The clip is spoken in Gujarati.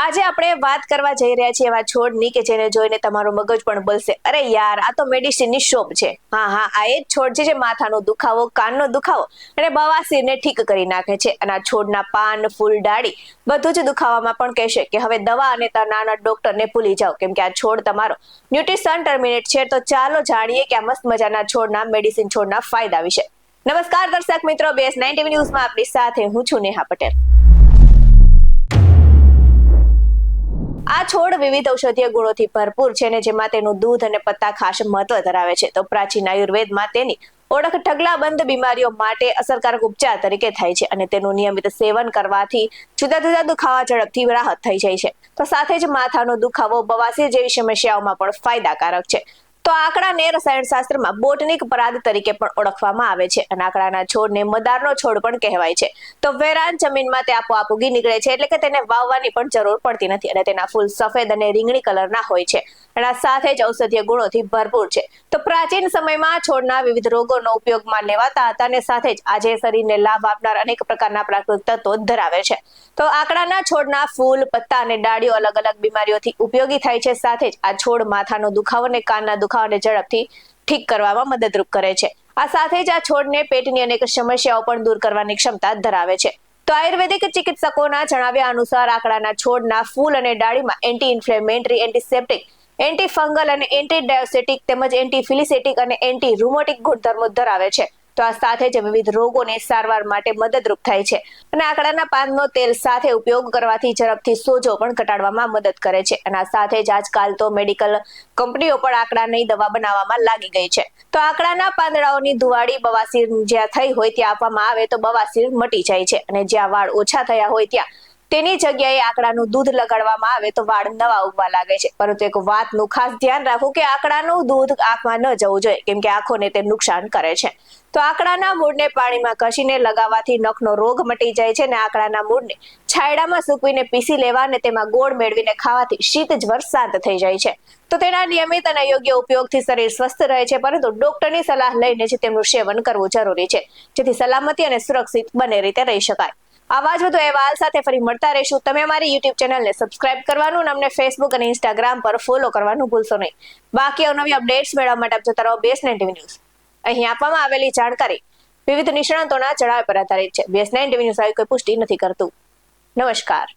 આજે આપણે વાત કરવા જઈ રહ્યા છીએ એવા છોડની કે જેને જોઈને તમારું મગજ પણ બોલશે. અરે યાર, આ તો મેડિસિનની શોપ છે. હા હા, આ એ છોડ છે જે માથાનો દુખાવો, કાનનો દુખાવો અને બવાસીરને ઠીક કરી નાખે છે. અને આ છોડના પાન, ફૂલ, ડાળી બધું જ દુખાવામાં પણ કહેશે કે હવે દવા અને નાના ડોક્ટરને ભૂલી જાઓ, કેમ કે આ છોડ તમારો ન્યુટ્રિશન ટર્મિનેટ છે. તો ચાલો જાણીએ કે આ મસ્ત મજાના છોડના મેડિસિન છોડના ફાયદા વિશે. નમસ્કાર દર્શક મિત્રો બેસ નાઇન ટીવી ન્યૂઝમાં આપણી સાથે હું છું નેહા પટેલ. આ છોડ વિવિધ ઔષધીય ગુણોથી ભરપૂર છે અને જેમાં તેનું દૂધ અને પત્તા ખાસ મહત્વ ધરાવે છે. તો પ્રાચીન આયુર્વેદમાં તેની ઓળખ ઢગલાબંધ બીમારીઓ માટે અસરકારક ઉપચાર તરીકે થાય છે અને તેનું નિયમિત સેવન કરવાથી જુદા જુદા દુખાવા, ઝડપથી રાહત થઈ જાય છે. તો સાથે જ માથાનો દુખાવો, બવાસીર જેવી સમસ્યાઓમાં પણ ફાયદાકારક છે. તો આંકડાને રસાયણશાસ્ત્રમાં બોટનિક પરાદ તરીકે પણ ઓળખવામાં આવે છે. અને આંકડાના છોડને મદારનો છોડ પણ કહેવાય છે. તો વેરાન જમીનમાં તે આપોઆપ ઉગી નીકળે છે એટલે કે તેને વાવવાની પણ જરૂર પડતી નથી અને તેના ફૂલ સફેદ અને રીંગણી કલરના હોય છે. અને સાથે જ ઔષધીય ગુણોથી ભરપૂર છે. તો પ્રાચીન સમયમાં છોડના વિવિધ રોગોનો ઉપયોગમાં લેવાતા હતા અને સાથે જ આજે શરીરને લાભ આપનાર અનેક પ્રકારના પ્રાકૃતિક તત્વો ધરાવે છે. તો આંકડાના છોડના ફૂલ, પત્તા અને ડાળીઓ અલગ અલગ બીમારીઓથી ઉપયોગી થાય છે. સાથે જ આ છોડ માથાનો દુખાવો અને કાનના દુખાવાને ઝડપથી ઠીક કરવામાં મદદરૂપ કરે છે. આ સાથે જ આ છોડને પેટની અનેક સમસ્યાઓ પણ દૂર કરવાની ક્ષમતા ધરાવે છે. તો આયુર્વેદિક ચિકિત્સકોના જણાવ્યા અનુસાર આંકડાના છોડના ફૂલ અને ડાળીમાં anti inflammatory antiseptic anti fungal અને એન્ટી ડાયોસેટિક તેમજ એન્ટી ફિલિસેટિક અને એન્ટી રૂમોટિક ગુણધર્મો ધરાવે છે. તો આ સાથે જ વિવિધ રોગોને સારવાર માટે મદદરૂપ થાય છે. અને આકડાના પાનનો તેલ સાથે ઉપયોગ કરવાથી ઝડપથી સોજો પણ ઘટાડવામાં મદદ કરે છે. અને આ સાથે જ આજકાલ તો મેડિકલ કંપનીઓ પણ આંકડાની દવા બનાવવામાં લાગી ગઈ છે. તો આંકડાના પાંદડાઓની ધુવાડી બવાસીર જ્યાં થઈ હોય ત્યાં આપવામાં આવે તો બવાસીર મટી જાય છે. અને જ્યાં વાળ ઓછા થયા હોય ત્યાં તેની જગ્યાએ આંકડાનું દૂધ લગાડવામાં આવે તો વાળ નવા ઉગવા લાગે છે. પરંતુ એક વાતનું ખાસ ધ્યાન રાખવું કે આંકડાનું દૂધ આંખમાં ન જવું જોઈએ, કેમ કે આંખોને તે નુકસાન કરે છે. તો આંકડાના મૂળને પાણીમાં ઘસીને લગાવવાથી નખનો રોગ મટી જાય છે અને આંકડાના મૂળને છાયડામાં સૂકવીને પીસી લેવા અને તેમાં ગોળ મેળવીને ખાવાથી શીત જ્વર શાંત થઈ જાય છે. તો તેના નિયમિત અને યોગ્ય ઉપયોગથી શરીર સ્વસ્થ રહે છે, પરંતુ ડોક્ટરની સલાહ લઈને જ તેમનું સેવન કરવું જરૂરી છે, જેથી સલામતી અને સુરક્ષિત બંને રીતે રહી શકાય. આવા જ વધુ અહેવાલ સાથે ફરી મળતા રહીશું. તમે અમારી યુટ્યુબ ચેનલને સબસ્ક્રાઇબ કરવાનું અને અમને ફેસબુક અને ઇન્સ્ટાગ્રામ પર ફોલો કરવાનું ભૂલશો નહીં. બાકી અવનવી અપડેટ્સ મેળવવા માટે આપ જોતા રહો બેસ ટીવી ન્યૂઝ અહીં આપવામાં આવેલી જાણકારી વિવિધ નિષ્ણાતોના જણાવ્યા પર આધારિત છે. બેસ નાઇન ન્યૂઝ આવી કોઈ પુષ્ટિ નથી કરતું. નમસ્કાર.